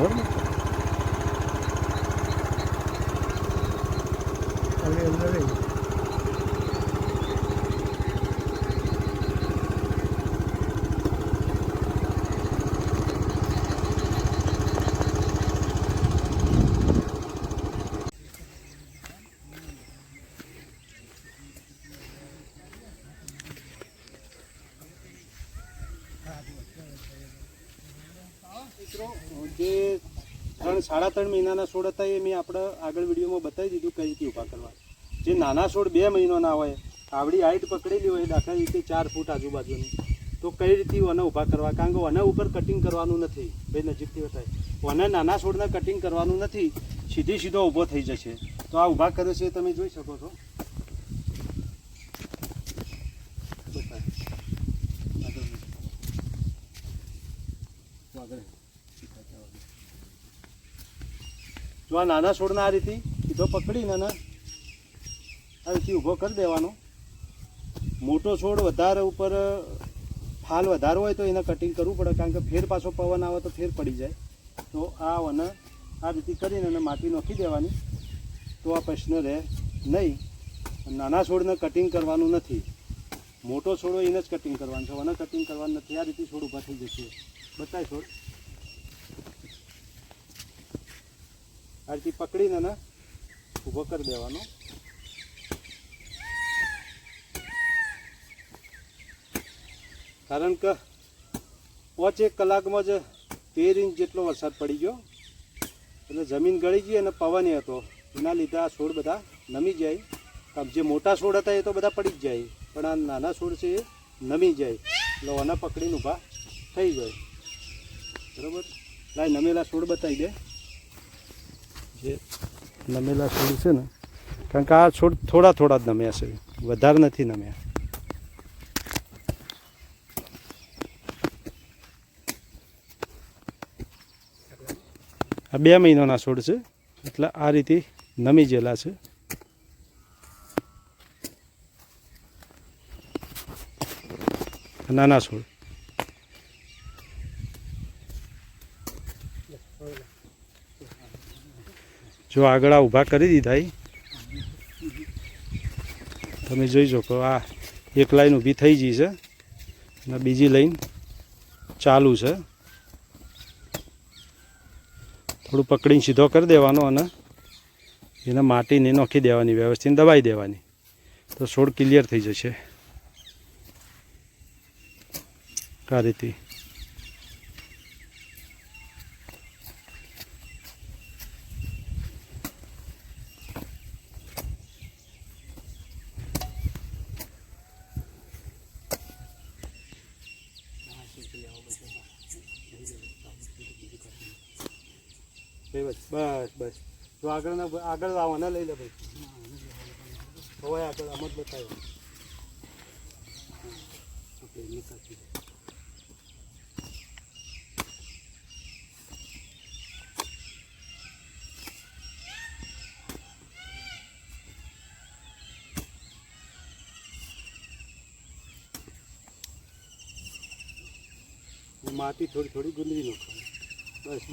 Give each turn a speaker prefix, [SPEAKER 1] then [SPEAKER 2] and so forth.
[SPEAKER 1] બરાબર ખાલી અંદર રહી.
[SPEAKER 2] જે ત્રણ, સાડા ત્રણ મહિનાના છોડ હતા એ મેં આપણે આગળ વિડીયોમાં બતાવી દીધું કઈ રીતે ઊભા કરવા. જે નાના છોડ બે મહિનાના હોય, આવડી હાઈટ પકડેલી હોય, દાખલા રીતે ચાર ફૂટ આજુબાજુની, તો કઈ રીતે વને ઊભા કરવા? કારણ કે વને ઉપર કટિંગ કરવાનું નથી ભાઈ નજીકથી બતાય વને નાના છોડને કટિંગ કરવાનું નથી, સીધી સીધો ઊભો થઈ જશે. તો આ ઊભા કર્યો છે તમે જોઈ શકો છો. આગળ. આગળ. જો આ નાના છોડના આ રીતે સીધો પકડીને ને આ રીતે ઊભો કરી દેવાનો. મોટો છોડ વધારે ઉપર ફાલ વધારો હોય તો એને કટિંગ કરવું પડે, કારણ કે ફેર પાછો પવન આવે તો ફેર પડી જાય. તો આ અને આ રીતે કરીને એને માટી નોખી દેવાની. તો આ પ્રશ્ન રહે નહીં. નાના છોડને કટિંગ કરવાનું નથી. મોટો છોડો એને જ કટિંગ કરવાનું છે. એને કટિંગ કરવાનું નથી. આ રીતે છોડ ઊભા થઈ જશે. બતાય છોડ. આ રીતે પકડીને ને ઊભો કરી દેવાનો. કારણ કે પાંચ એક કલાકમાં જ તેર ઇંચ જેટલો વરસાદ પડી ગયો. એટલે જમીન ગળી ગઈ અને પવન હતો. એના લીધે આ છોડ બધા નમી જાય. આમ જે મોટા છોડ હતા એ તો બધા પડી જ જાય. પણ આ નાના છોડ છે એ નમી જાય. એટલે ઓના પકડીને ઊભા થઈ જાય બરાબર? લાય નમેલા છોડ બતાવી દે. જે નમેલા છોડ છે ને, કારણ કે આ છોડ થોડા થોડા જ નમ્યા છે, વધારે નથી નમ્યા. આ બે મહિનાના છોડ છે, એટલે આ રીતે નમી ગયેલા છે. નાના છોડ. જો આગળ આ ઊભા કરી દીધા. તમે જોઈ શકો, આ એક લાઈન ઊભી થઈ ગઈ છે અને બીજી લાઈન ચાલુ છે. થોડું પકડીને સીધો કરી દેવાનો અને એને માટીને નોખી દેવાની, વ્યવસ્થિત દબાઈ દેવાની. તો છોડ ક્લિયર થઈ જશે. રીતે બસ બસ બસ. જો આગળ આવવાના લઈ લે ભાઈ. હવે આગળ આમ જ બતાવ્યો. માટી થોડી થોડી ગુંદરી નાખવાની. બસ